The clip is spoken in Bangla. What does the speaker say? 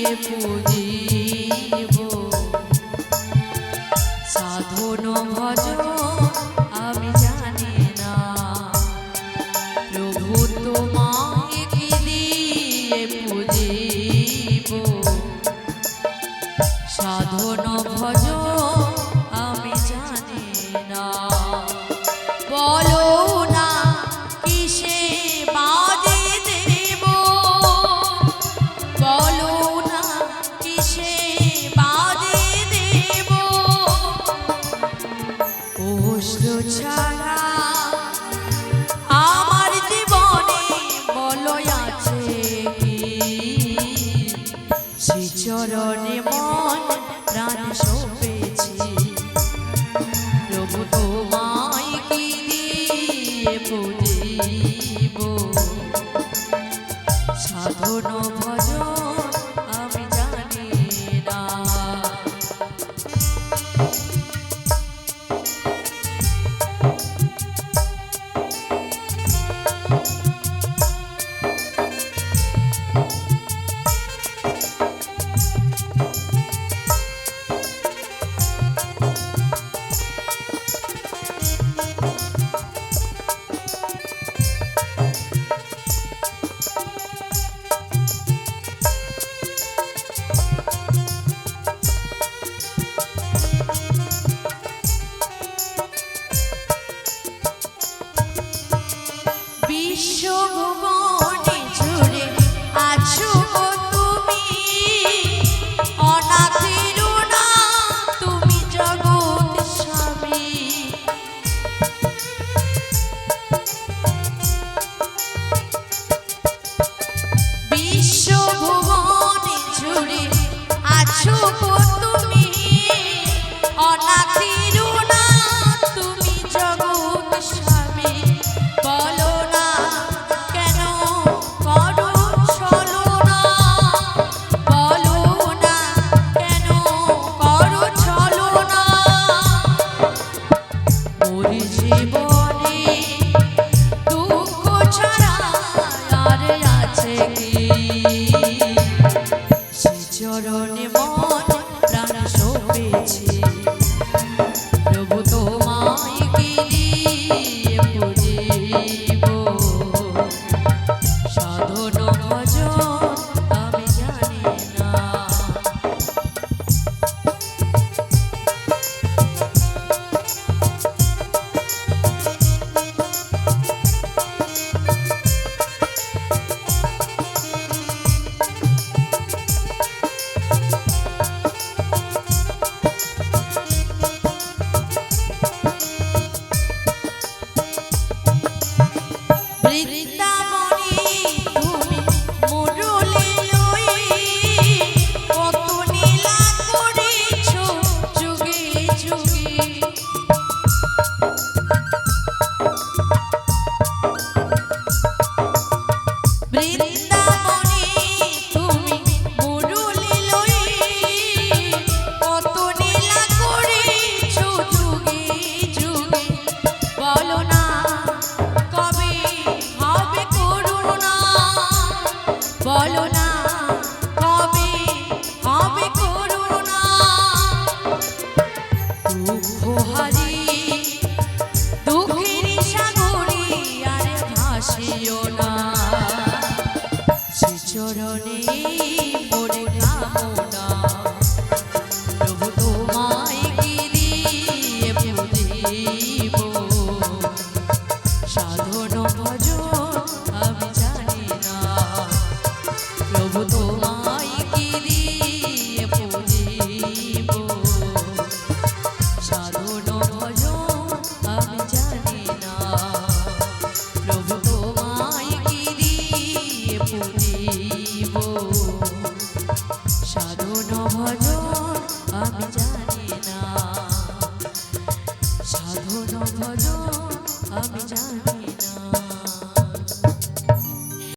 দিয়ে পুজিব সাধন ভজন আমি জানি না প্রভু তোমাকে কি দিয়ে পুজিব সাধন ভজন অশ্রু ছাড়া আমার জীবনে বলো আছে কি? শ্রীচরণে মন প্রাণ সপেছি। প্রভু তোমায় কি দিয়ে বুঝিব সাধন ভজন বিশ্ব ভুবনে জুড়ে আছো চরণে পড়ে কামনা